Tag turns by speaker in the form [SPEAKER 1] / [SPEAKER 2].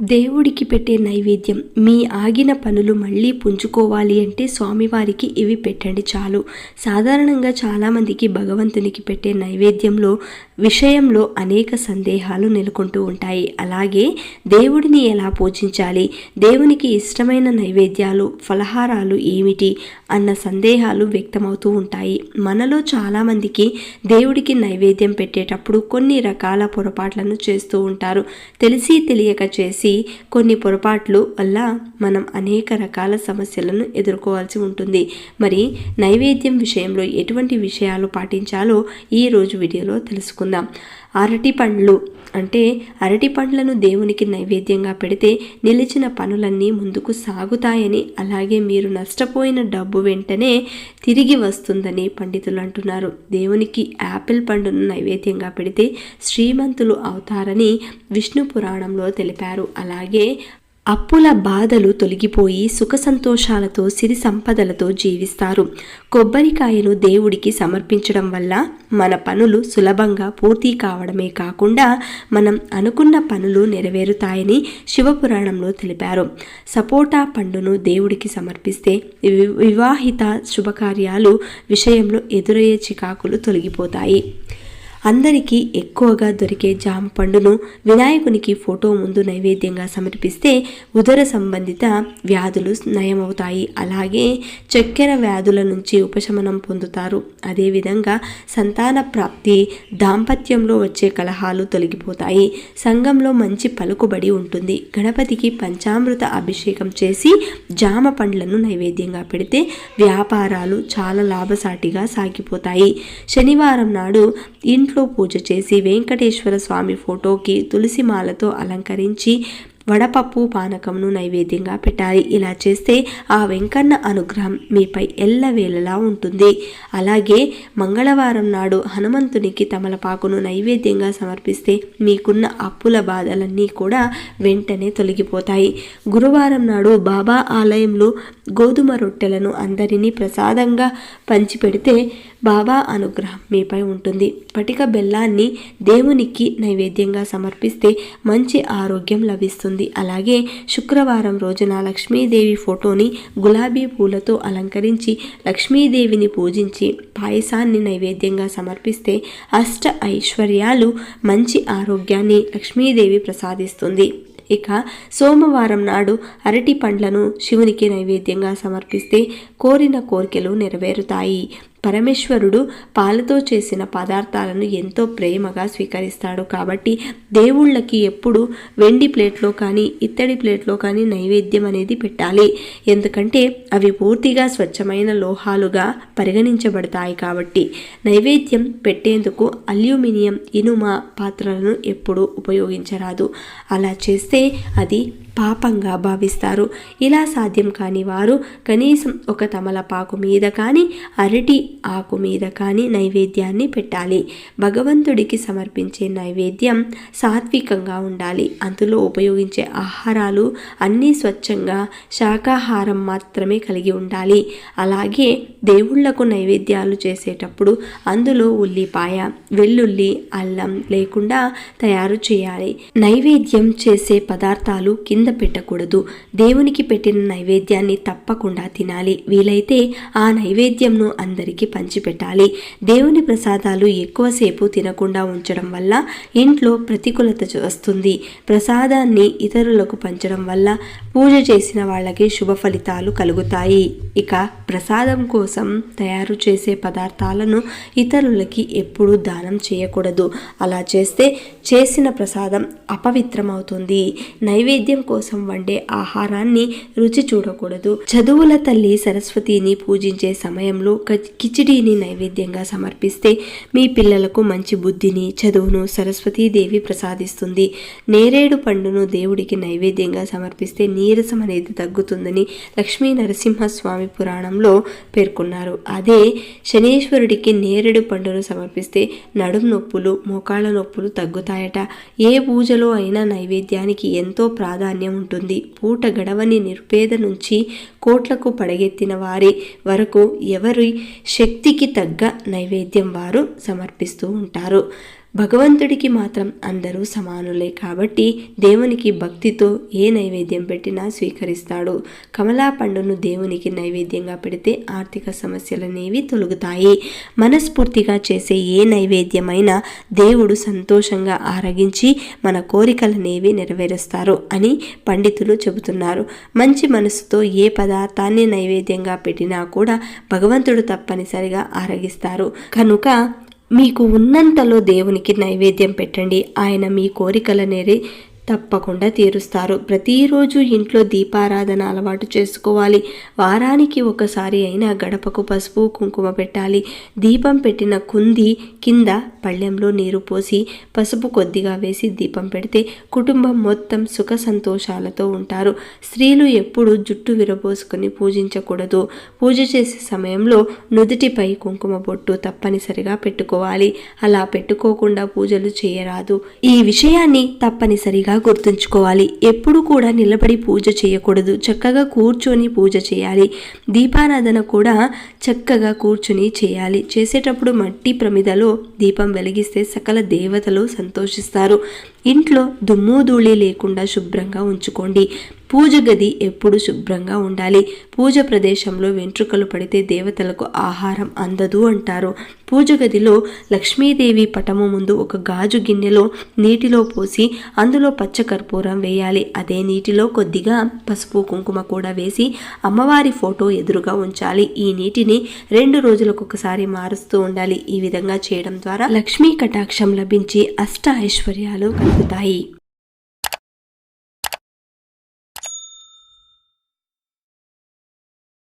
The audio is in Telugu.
[SPEAKER 1] దేవుడికి పెట్టే నైవేద్యం మీ ఆగిన పనులు మళ్ళీ పుంజుకోవాలి అంటే స్వామివారికి ఇవి పెట్టండి చాలు. సాధారణంగా చాలామందికి భగవంతునికి పెట్టే నైవేద్యంలో విషయంలో అనేక సందేహాలు నెలకొంటూ ఉంటాయి. అలాగే దేవుడిని ఎలా పూజించాలి దేవునికి ఇష్టమైన నైవేద్యాలు ఫలహారాలు ఏమిటి అన్న సందేహాలు వ్యక్తమవుతూ ఉంటాయి. మనలో చాలామందికి దేవుడికి నైవేద్యం పెట్టేటప్పుడు కొన్ని రకాల పొరపాట్లను చేస్తూ ఉంటారు. తెలిసి తెలియక చేసి కొన్ని పొరపాట్లు వల్ల మనం అనేక రకాల సమస్యలను ఎదుర్కోవాల్సి ఉంటుంది. మరి నైవేద్యం విషయంలో ఎటువంటి విషయాలు పాటించాలో ఈ రోజు వీడియోలో తెలుసుకుందాం. అరటి పండ్లు అంటే అరటి పండ్లను దేవునికి నైవేద్యంగా పెడితే నిలిచిన పనులన్నీ ముందుకు సాగుతాయని అలాగే మీరు నష్టపోయిన డబ్బు వెంటనే తిరిగి వస్తుందని పండితులు అంటున్నారు. దేవునికి యాపిల్ పండును నైవేద్యంగా పెడితే శ్రీమంతులు అవుతారని విష్ణు పురాణంలో తెలిపారు. అలాగే అప్పుల బాధలు తొలగిపోయి సుఖ సంతోషాలతో సిరి సంపదలతో జీవిస్తారు. కొబ్బరికాయను దేవుడికి సమర్పించడం వల్ల మన పనులు సులభంగా పూర్తి కావడమే కాకుండా మనం అనుకున్న పనులు నెరవేరుతాయని శివపురాణంలో తెలిపారు. సపోటా పండును దేవుడికి సమర్పిస్తే వి- వివాహిత శుభకార్యాలు విషయంలో ఎదురయ్యే చికాకులు తొలగిపోతాయి. అందరికీ ఎక్కువగా దొరికే జామ పండును వినాయకునికి ఫోటో ముందు నైవేద్యంగా సమర్పిస్తే ఉదర సంబంధిత వ్యాధులు నయమవుతాయి. అలాగే చక్కెర వ్యాధుల నుంచి ఉపశమనం పొందుతారు. అదేవిధంగా సంతాన ప్రాప్తి దాంపత్యంలో వచ్చే కలహాలు తొలగిపోతాయి. సంఘంలో మంచి పలుకుబడి ఉంటుంది. గణపతికి పంచామృత అభిషేకం చేసి జామ పండ్లను నైవేద్యంగా పెడితే వ్యాపారాలు చాలా లాభసాటిగా సాగిపోతాయి. శనివారం నాడు ఇంట్లో పూజ చేసి వెంకటేశ్వర స్వామి ఫోటోకి తులసి మాలతో అలంకరించి వడపప్పు పానకంను నైవేద్యంగా పెట్టాలి. ఇలా చేస్తే ఆ వెంకన్న అనుగ్రహం మీపై ఎల్లవేళలా ఉంటుంది. అలాగే మంగళవారం నాడు హనుమంతునికి తమలపాకును నైవేద్యంగా సమర్పిస్తే మీకున్న అప్పుల బాధలన్నీ కూడా వెంటనే తొలగిపోతాయి. గురువారం నాడు బాబా ఆలయంలో గోధుమ రొట్టెలను అందరినీ ప్రసాదంగా పంచిపెడితే బాబా అనుగ్రహం మీపై ఉంటుంది. పటిక బెల్లాన్ని దేవునికి నైవేద్యంగా సమర్పిస్తే మంచి ఆరోగ్యం లభిస్తుంది. అలాగే శుక్రవారం రోజున లక్ష్మీదేవి ఫోటోని గులాబీ పూలతో అలంకరించి లక్ష్మీదేవిని పూజించి పాయసాన్ని నైవేద్యంగా సమర్పిస్తే అష్ట ఐశ్వర్యాలు మంచి ఆరోగ్యాన్ని లక్ష్మీదేవి ప్రసాదిస్తుంది. ఇక సోమవారం నాడు అరటి పండ్లను శివునికి నైవేద్యంగా సమర్పిస్తే కోరిన కోరికలు నెరవేరుతాయి. పరమేశ్వరుడు పాలతో చేసిన పదార్థాలను ఎంతో ప్రేమగా స్వీకరిస్తాడు కాబట్టి దేవుళ్ళకి ఎప్పుడు వెండి ప్లేట్లో కానీ ఇత్తడి ప్లేట్లో కానీ నైవేద్యం అనేది పెట్టాలి. ఎందుకంటే అవి పూర్తిగా స్వచ్ఛమైన లోహాలుగా పరిగణించబడతాయి కాబట్టి నైవేద్యం పెట్టేందుకు అల్యూమినియం ఇనుమ పాత్రలను ఎప్పుడూ ఉపయోగించరాదు. అలా చేస్తే అది పాపంగా భావిస్తారు. ఇలా సాధ్యం కాని వారు కనీసం ఒక తమలపాకు మీద కానీ అరటి ఆకు మీద కానీ నైవేద్యాన్ని పెట్టాలి. భగవంతుడికి సమర్పించే నైవేద్యం సాత్వికంగా ఉండాలి. అందులో ఉపయోగించే ఆహారాలు అన్నీ స్వచ్ఛంగా శాకాహారం మాత్రమే కలిగి ఉండాలి. అలాగే దేవుళ్ళకు నైవేద్యాలు చేసేటప్పుడు అందులో ఉల్లిపాయ వెల్లుల్లి అల్లం లేకుండా తయారు చేయాలి. నైవేద్యం చేసే పదార్థాలు కింద కింద పెట్టకూడదు. దేవునికి పెట్టిన నైవేద్యాన్ని తప్పకుండా తినాలి. వీలైతే ఆ నైవేద్యంను అందరికీ పంచిపెట్టాలి. దేవుని ప్రసాదాలు ఎక్కువసేపు తినకుండా ఉంచడం వల్ల ఇంట్లో ప్రతికూలత వస్తుంది. ప్రసాదాన్ని ఇతరులకు పంచడం వల్ల పూజ చేసిన వాళ్ళకి శుభ ఫలితాలు కలుగుతాయి. ఇక ప్రసాదం కోసం తయారు చేసే పదార్థాలను ఇతరులకి ఎప్పుడూ దానం చేయకూడదు. అలా చేస్తే చేసిన ప్రసాదం అపవిత్రమవుతుంది. నైవేద్యం కోసం కోసం వండే ఆహారాన్ని రుచి చూడకూడదు. చదువుల తల్లి సరస్వతిని పూజించే సమయంలో కిచిడీని నైవేద్యంగా సమర్పిస్తే మీ పిల్లలకు మంచి బుద్ధిని చదువును సరస్వతీదేవి ప్రసాదిస్తుంది. నేరేడు పండును దేవుడికి నైవేద్యంగా సమర్పిస్తే నీరసం అనేది తగ్గుతుందని లక్ష్మీ నరసింహస్వామి పురాణంలో పేర్కొన్నారు. అదే శనీశ్వరుడికి నేరేడు పండును సమర్పిస్తే నడుం నొప్పులు మోకాళ్ళ నొప్పులు తగ్గుతాయట. ఏ పూజలో అయినా నైవేద్యానికి ఎంతో ప్రాధాన్యం ఉంటుంది. పూట గడవని నిర్పేద నుంచి కోట్లకు పడగెత్తిన వారి వరకు ఎవరి శక్తికి తగ్గ నైవేద్యం వారు సమర్పిస్తూ ఉంటారు. భగవంతుడికి మాత్రం అందరూ సమానులే కాబట్టి దేవునికి భక్తితో ఏ నైవేద్యం పెట్టినా స్వీకరిస్తాడు. కమలా పండును దేవునికి నైవేద్యంగా పెడితే ఆర్థిక సమస్యలనేవి తొలగుతాయి. మనస్ఫూర్తిగా చేసే ఏ నైవేద్యమైనా దేవుడు సంతోషంగా ఆరగించి మన కోరికలనేవి నెరవేరుస్తారు అని పండితులు చెబుతున్నారు. మంచి మనసుతో ఏ పదార్థాన్ని నైవేద్యంగా పెట్టినా కూడా భగవంతుడు తప్పనిసరిగా ఆరగిస్తారు. కనుక మీకు ఉన్నంతలో దేవునికి నైవేద్యం పెట్టండి. ఆయన మీ కోరికలనేది తప్పకుండా తీరుస్తారు. ప్రతిరోజు ఇంట్లో దీపారాధన అలవాటు చేసుకోవాలి. వారానికి ఒకసారి అయినా గడపకు పసుపు కుంకుమ పెట్టాలి. దీపం పెట్టిన కుంది కింద పళ్ళెంలో నీరు పోసి పసుపు కొద్దిగా వేసి దీపం పెడితే కుటుంబం మొత్తం సుఖ సంతోషాలతో ఉంటారు. స్త్రీలు ఎప్పుడు జుట్టు విరబోసుకుని పూజించకూడదు. పూజ చేసే సమయంలో నుదుటిపై కుంకుమ బొట్టు తప్పనిసరిగా పెట్టుకోవాలి. అలా పెట్టుకోకుండా పూజలు చేయరాదు. ఈ విషయాన్ని తప్పనిసరిగా గుర్తుంచుకోవాలి. ఎప్పుడు కూడా నిలబడి పూజ చేయకూడదు. చక్కగా కూర్చొని పూజ చేయాలి. దీపారాధన కూడా చక్కగా కూర్చొని చేయాలి. చేసేటప్పుడు మట్టి ప్రమిదలో దీపం వెలిగిస్తే సకల దేవతలు సంతోషిస్తారు. ఇంట్లో దుమ్ము ధూళి లేకుండా శుభ్రంగా ఉంచుకోండి. పూజ గది ఎప్పుడు శుభ్రంగా ఉండాలి? పూజ ప్రదేశంలో వెంట్రుకలు పడితే దేవతలకు ఆహారం అందదు అంటారు. పూజ గదిలో లక్ష్మీదేవి పటము ముందు ఒక గాజు గిన్నెలో నీటిలో పోసి అందులో పచ్చ కర్పూరం వేయాలి. అదే నీటిలో కొద్దిగా పసుపు కుంకుమ కూడా వేసి అమ్మవారి ఫోటో ఎదురుగా ఉంచాలి. ఈ నీటిని రెండు రోజులకు ఒకసారి మారుస్తూ ఉండాలి. ఈ విధంగా చేయడం ద్వారా లక్ష్మీ కటాక్షం లభించి అష్ట ఐశ్వర్యాలు కలుగుతాయి.